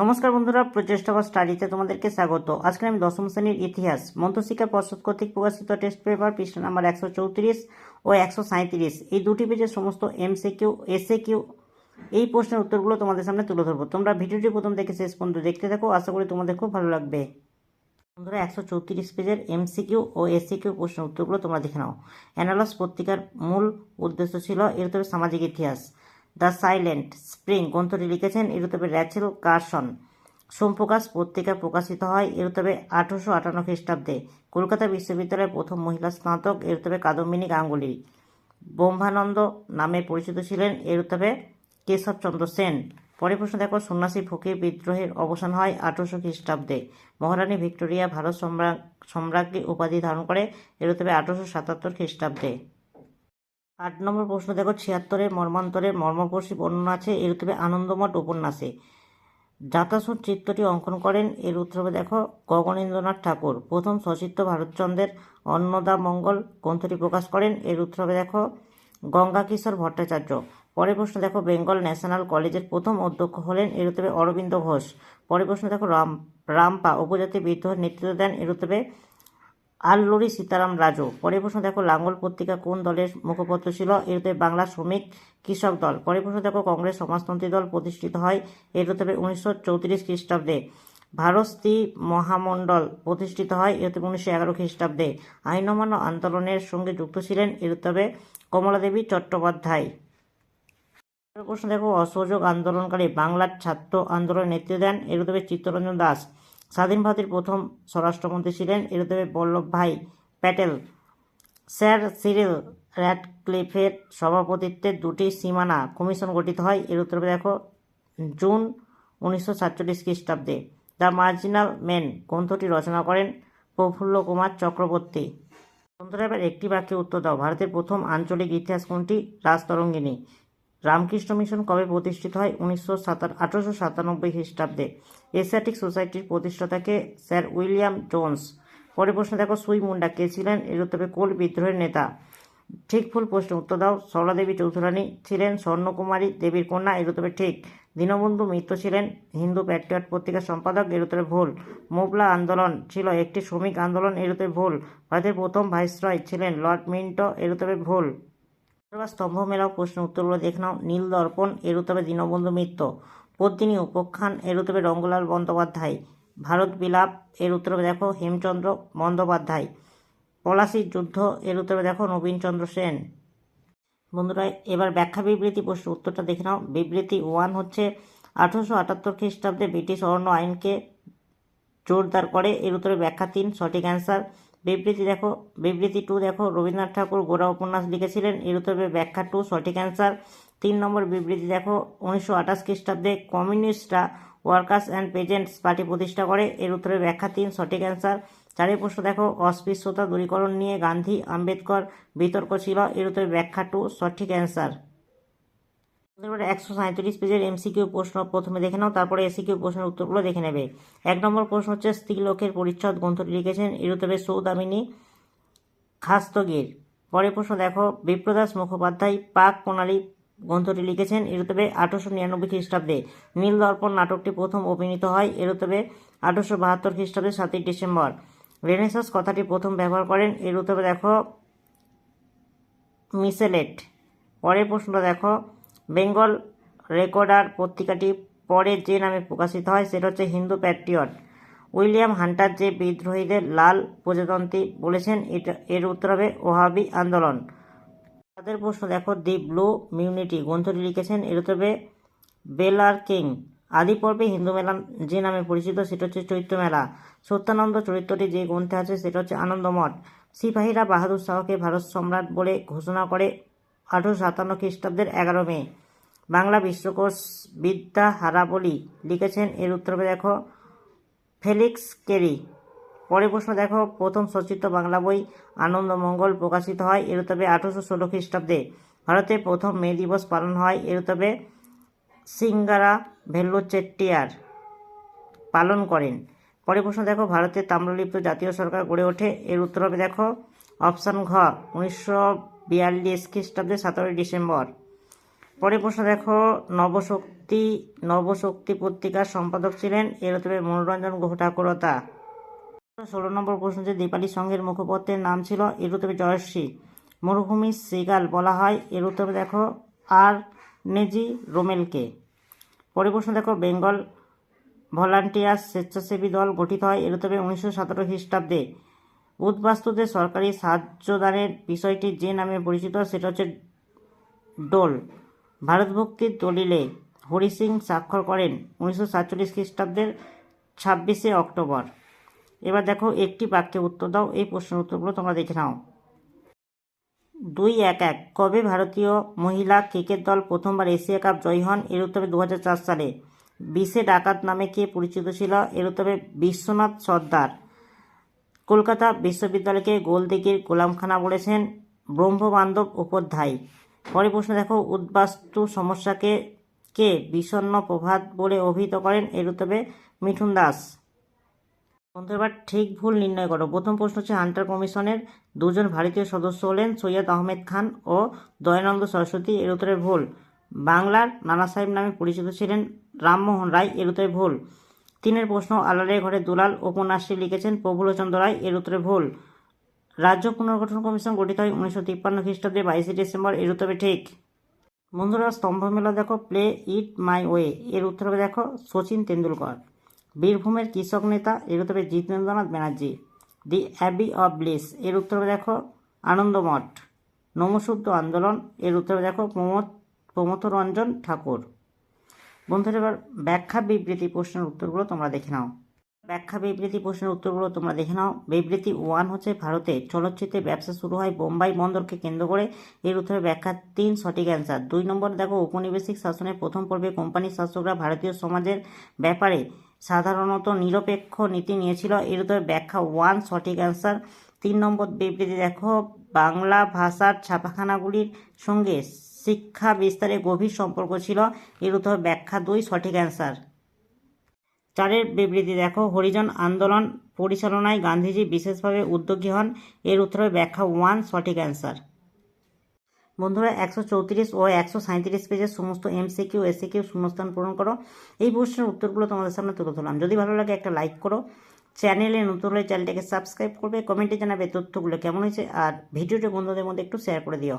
নমস্কার বন্ধুরা, প্রচেষ্টা বা স্টাডিতে তোমাদেরকে স্বাগত। আজকে আমি দশম শ্রেণির ইতিহাস, মন্ত্রশিক্ষা পর্ষদ কর্তৃক প্রকাশিত টেস্ট পেপার পৃষ্ঠা নাম্বার একশো চৌত্রিশ ও একশো সাঁত্রিশ এই দুটি পেজের সমস্ত এমসিকিউ এসএ কিউ এই প্রশ্নের উত্তরগুলো তোমাদের সামনে তুলে ধরবো। তোমরা ভিডিওটি প্রথম থেকে শেষ পর্যন্ত দেখতে থাকো, আশা করি তোমাদের খুব ভালো লাগবে। বন্ধুরা, একশো চৌত্রিশ পেজের এমসিকিউ ও এসিকিউ প্রশ্নের উত্তরগুলো তোমরা দেখে নাও। অ্যানালস পত্রিকার মূল উদ্দেশ্য ছিল, এর তবে সামাজিক ইতিহাস। দ্য সাইলেন্ট স্প্রিং গ্রন্থটি লিখেছেন তবে র্যাচেল কার্সন সোমপ্রকাশ পত্রিকা প্রকাশিত হয় তবে আঠারোশো আটান্ন খ্রিস্টাব্দে। কলকাতা বিশ্ববিদ্যালয়ের প্রথম মহিলা স্নাতক তবে কাদম্বিনী গাঙ্গুলি। ব্রহ্মানন্দ নামে পরিচিত ছিলেন তবে কেশবচন্দ্র সেন। পরে প্রশ্ন, দেখো, সন্ন্যাসী ফকির বিদ্রোহের অবসান হয় আঠারোশো খ্রিস্টাব্দে। মহারানী ভিক্টোরিয়া ভারত সম্রাজ্ঞী উপাধি ধারণ করে এর তবে আঠারোশো সাতাত্তর খ্রিস্টাব্দে। আট নম্বর প্রশ্ন, দেখো, ছিয়াত্তরের মর্মান্তরের মর্মপর্শী বর্ণনা আছে, এর তবে আনন্দমঠ উপন্যাসে। জাতাসুর চিত্রটি অঙ্কন করেন, এর উত্তরে দেখো গগনেন্দ্রনাথ ঠাকুর। প্রথম সচিত্র ভারতচন্দ্রের অন্নদা মঙ্গল গ্রন্থটি প্রকাশ করেন, এর উত্তরে দেখো গঙ্গা কিশোর ভট্টাচার্য। পরের প্রশ্ন দেখো, বেঙ্গল ন্যাশনাল কলেজের প্রথম অধ্যক্ষ হলেন, এর উত্তরে অরবিন্দ ঘোষ। পরের প্রশ্ন দেখো, রাম, রামপা উপজাতি বিদ্রোহের নেতৃত্ব দেন, এর উত্তরে আল্লুরি সীতারাম রাজু। পরের প্রশ্ন দেখো, লাঙ্গল পত্রিকা কোন দলের মুখপত্র ছিল? এর বাংলা শ্রমিক কৃষক দল। পরের প্রশ্ন দেখো, কংগ্রেস সমাজতন্ত্রী দল প্রতিষ্ঠিত হয় এর উত্তরে উনিশশো চৌত্রিশ খ্রিস্টাব্দে। ভারতী মহামণ্ডল প্রতিষ্ঠিত হয় এর উত্তরে উনিশশো এগারো খ্রিস্টাব্দে। আইন অমান্য আন্দোলনের সঙ্গে যুক্ত ছিলেন এর উত্তরে কমলাদেবী চট্টোপাধ্যায়। প্রশ্ন দেখো, অসহযোগ আন্দোলনকারী বাংলার ছাত্র আন্দোলনের নেতৃত্ব দেন এর উত্তরে চিত্তরঞ্জন দাস। স্বাধীন ভারতের প্রথম স্বরাষ্ট্রমন্ত্রী ছিলেন এর উত্তরে বল্লভভাই প্যাটেল। স্যার সিরিল র্যাডক্লিফের সভাপতিত্বে দুটি সীমানা কমিশন গঠিত হয়। এর উত্তরে দেখো, জুন উনিশশো সাতচল্লিশ খ্রিস্টাব্দে দ্য মার্জিনাল মেন গ্রন্থটি রচনা করেন প্রফুল্ল কুমার চক্রবর্তী। এবার একটি বাক্যে উত্তর দাও। ভারতের প্রথম আঞ্চলিক ইতিহাস কোনটি? রাজতরঙ্গিনী। রামকৃষ্ণ মিশন কবে প্রতিষ্ঠিত হয়? উনিশশো সাতান, আঠারোশো সাতানব্বই খ্রিস্টাব্দে। এশিয়াটিক সোসাইটির প্রতিষ্ঠাতাকে স্যার উইলিয়াম জোন্স। পরে প্রশ্ন, দেখো, সুই মুন্ডা কে ছিলেন? এর উত্তরে কোল বিদ্রোহের নেতা। ঠিক ফুল প্রশ্ন, উত্তর দাও। সরলা দেবী চৌধুরানী ছিলেন স্বর্ণকুমারী দেবীর কন্যা, এর উত্তরে ঠিক। দীনবন্ধু মিত্র ছিলেন হিন্দু প্যাট্রিয়ট পত্রিকার সম্পাদক, এর উত্তরে ভুল। মোবলা আন্দোলন ছিল একটি শ্রমিক আন্দোলন, এর উত্তরে ভুল। ভারতের প্রথম ভাইসরয় ছিলেন লর্ড মিন্টো, এর উত্তরে ভুল। এবার স্তম্ভ মেলাও প্রশ্ন উত্তরগুলো দেখে নাও। নীল দর্পণ এর উত্তরে দীনবন্ধু মিত্র। পদ্মিনী উপখ্যান এর উত্তরে রঙ্গলাল বন্দ্যোপাধ্যায়। ভারত বিলাপ এর উত্তরে দেখো হেমচন্দ্র বন্দ্যোপাধ্যায়। পলাশির যুদ্ধ এর উত্তরে দেখো নবীনচন্দ্র সেন। বন্ধুরা, এবার ব্যাখ্যা বিবৃতি প্রশ্ন উত্তরটা দেখে নাও। বিবৃতি ওয়ান হচ্ছে, আঠারোশো আটাত্তর খ্রিস্টাব্দে ব্রিটিশ অরণ্য আইনকে জোরদার করে। এর উত্তরে ব্যাখ্যা তিন, সঠিক অ্যান্সার বিবৃতি দেখো, বিবৃতি টু দেখো, রবীন্দ্রনাথ ঠাকুর গোড়া উপন্যাস লিখেছিলেন এর উত্তরে ব্যাখ্যা টু সঠিক অ্যান্সার তিন নম্বর বিবৃতি দেখো, উনিশশো আঠাশ খ্রিস্টাব্দে কমিউনিস্টরা ওয়ার্কার্স অ্যান্ড পেজেন্টস পার্টি প্রতিষ্ঠা করে এর উত্তরে ব্যাখ্যা তিন, সঠিক অ্যান্সার চারের প্রশ্ন দেখো, অস্পৃশ্যতা দূরীকরণ নিয়ে গান্ধী, আম্বেদকর বিতর্ক ছিল এর উত্তরে ব্যাখ্যা টু সঠিক অ্যান্সার একশো সাঁত্রিশ পেজের এমসিকিউ প্রশ্ন প্রথমে দেখে নাও, তারপরে এসিকিউ প্রশ্নের উত্তরগুলো দেখে নেবে। এক নম্বর প্রশ্ন হচ্ছে, স্ত্রীলোকের পরিচ্ছদ গ্রন্থটি লিখেছেন উত্তরে সৌদামিনী খাস্তগির। পরের প্রশ্ন, দেখো, বিপ্রদাস মুখোপাধ্যায় পাক প্রণালী গ্রন্থটি লিখেছেন এর উত্তরে আঠারোশো নিরানব্বই খ্রিস্টাব্দে। নীল দর্পণ নাটকটি প্রথম অভিনীত হয় এর উত্তরে আঠারোশো বাহাত্তর খ্রিস্টাব্দে সাতই ডিসেম্বর। রেনেসাস কথাটি প্রথম ব্যবহার করেন এর উত্তরে দেখো, মিসেলেট। পরের প্রশ্নটা, দেখো বেঙ্গল রেকর্ডার পত্রিকাটি পরে যে নামে প্রকাশিত হয় সেটা হচ্ছে হিন্দু প্যাট্রিয়ট। উইলিয়াম হান্টার যে বিদ্রোহীদের লাল প্রজাতন্ত্রী বলেছেন, এটা, এর উত্তর হবে ওহাবি আন্দোলন। তাদের প্রশ্ন, দেখো, দি ব্লু মিউনিটি গ্রন্থটি লিখেছেন, এর উত্তর হবে বেলার কিং। আদি পর্বে হিন্দু মেলা যে নামে পরিচিত, সেটা হচ্ছে চৈত্র মেলা। সত্যানন্দ চরিত্রটি যে গ্রন্থে আছে, সেটা হচ্ছে আনন্দমঠ। সিপাহীরা বাহাদুর শাহকে ভারত সম্রাট বলে ঘোষণা করে আঠারোশো সাতান্ন খ্রিস্টাব্দের এগারো মে। বাংলা বিশ্বকোষ বিদ্যা হারাবলি লিখেছেন। এর উত্তরে দেখো, ফেলিক্স কেরি। পরে প্রশ্ন দেখো, প্রথম সচিত বাংলা বই আনন্দমঙ্গল প্রকাশিত হয়। এর তবে আঠারোশো ষোলো খ্রিস্টাব্দে। ভারতে প্রথম মে দিবস পালন হয়। এর তবে সিঙ্গারা ভেল্লু চেট্টিয়ার পালন করেন। পরে প্রশ্ন দেখো ভারতের তাম্রলিপ্ত জাতীয় সরকার গড়ে ওঠে। এর উত্তর হবে দেখো, অপশান ঘ, উনিশশো বিয়াল্লিশ খ্রিস্টাব্দে সতেরোই ডিসেম্বর। পরে প্রশ্ন, দেখো, নবশক্তি নবশক্তি পত্রিকার সম্পাদক ছিলেন এর উত্তরে মনোরঞ্জন গুহ ঠাকুরতা ষোলো নম্বর প্রশ্ন, যে দীপালি সংঘের মুখপত্রের নাম ছিল এর উত্তরে জয়শ্রী। মরুভূমি সিগাল বলা হয় এর উত্তরে দেখো, আর নেজি রোমেলকে। পরে প্রশ্ন, দেখো, বেঙ্গল ভলান্টিয়ার স্বেচ্ছাসেবী দল গঠিত হয় এর উত্তরে উনিশশো সতেরো খ্রিস্টাব্দে। উদ্বাস্তুদের সরকারি সাহায্যদানের বিষয়টি যে নামে পরিচিত, সেটা হচ্ছে ডোল। ভারতভক্তির দলিলে হরি সিং স্বাক্ষর করেন উনিশশো সাতচল্লিশ খ্রিস্টাব্দের ছাব্বিশে অক্টোবর। এবার দেখো একটি বাক্যে উত্তর দাও, এই প্রশ্নের উত্তরগুলো তোমরা দেখে নাও। দুই এক এক, কবে ভারতীয় মহিলা ক্রিকেট দল প্রথমবার এশিয়া কাপ জয়ী হন? এর উত্তরে দু হাজার চার সালে। বিশে ডাকাত নামে কে পরিচিত ছিল? এর উত্তরে বিশ্বনাথ সর্দার। কলকাতা বিশ্ববিদ্যালয়কে গোলদিঘির গোলামখানা বলেছেন ব্রহ্মবান্ধব উপাধ্যায়। পরে প্রশ্ন দেখো, উদ্বাস্তু সমস্যাকে কে বিষণ্ন প্রভাত বলে অভিহিত করেন এর উত্তরে মিঠুন দাস। বন্ধু, এবার ঠিক ভুল নির্ণয় করো। প্রথম প্রশ্ন হচ্ছে, হান্টার কমিশনের দুজন ভারতীয় সদস্য হলেন সৈয়দ আহমেদ খান ও দয়ানন্দ সরস্বতী, এর উত্তরে ভুল। বাংলার নানা সাহেব নামে পরিচিত ছিলেন রামমোহন রায়, এর উত্তরে ভুল। তিনের প্রশ্ন আলালের ঘরে দুলাল উপন্যাসটি লিখেছেন প্রফুল্লচন্দ্র রায় এর উত্তরে ভুল। রাজ্য পুনর্গঠন কমিশন গঠিত হয় উনিশশো তিপ্পান্ন খ্রিস্টাব্দে বাইশে ডিসেম্বর এর উত্তরে ঠিক। বন্ধুরা স্তম্ভ মেলা দেখো, প্লে ইট মাই ওয়ে। এর উত্তরে দেখো সচিন তেন্ডুলকর। বীরভূমের কৃষক নেতা এর উত্তরে Jitendranath Banerjee. The abbey of bliss. এর উত্তরে দেখো, আনন্দমঠ। নমশুদ্ধ আন্দোলন। এর উত্তরে দেখো, প্রমোদ প্রমথ রঞ্জন ঠাকুর। বন্ধুরা, এবার ব্যাখ্যা বিবৃতি প্রশ্নের উত্তরগুলো তোমরা দেখে নাও। ব্যাখ্যা বিবৃতি প্রশ্নের উত্তরগুলো তোমরা দেখে নাও। বিবৃতি ওয়ান হচ্ছে ভারতে চলচ্চিত্রে ব্যবসা শুরু হয় বোম্বাই বন্দরকে কেন্দ্র করে। এর উত্তরে ব্যাখ্যা তিন সঠিক অ্যান্সার দুই নম্বর দেখো, ঔপনিবেশিক শাসনের প্রথম পর্বে কোম্পানির শাসকরা ভারতীয় সমাজের ব্যাপারে সাধারণত নিরপেক্ষ নীতি নিয়েছিল। এর উত্তরে ব্যাখ্যা ওয়ান সঠিক অ্যান্সার তিন নম্বর বিবৃতি দেখো, বাংলা ভাষার ছাপাখানাগুলির সঙ্গে শিক্ষা বিস্তারে গভীর সম্পর্ক ছিল। এর উত্তর ব্যাখ্যা দুই, সঠিক অ্যান্সার চারের বিবৃতি দেখো। হরিজন আন্দোলন পরিচালনায় গান্ধীজি বিশেষভাবে উদ্যোগী হন। এর উত্তরে ব্যাখ্যা ওয়ান সঠিক অ্যান্সার বন্ধুরা, একশো চৌত্রিশ ও একশো সাঁত্রিশ পেজের সমস্ত এমসিকিউ এসিকিউ শূন্যস্থান পূরণ করো। এই প্রশ্নের উত্তরগুলো তোমাদের সামনে তুলে ধরলাম। যদি ভালো লাগে একটা লাইক করো। চ্যানেলে নতুন হলে চ্যানেলটাকে সাবস্ক্রাইব করবে। কমেন্টে জানাবে তথ্যগুলো কেমন হয়েছে। আর ভিডিওটি বন্ধুদের মধ্যে একটু শেয়ার করে দিও।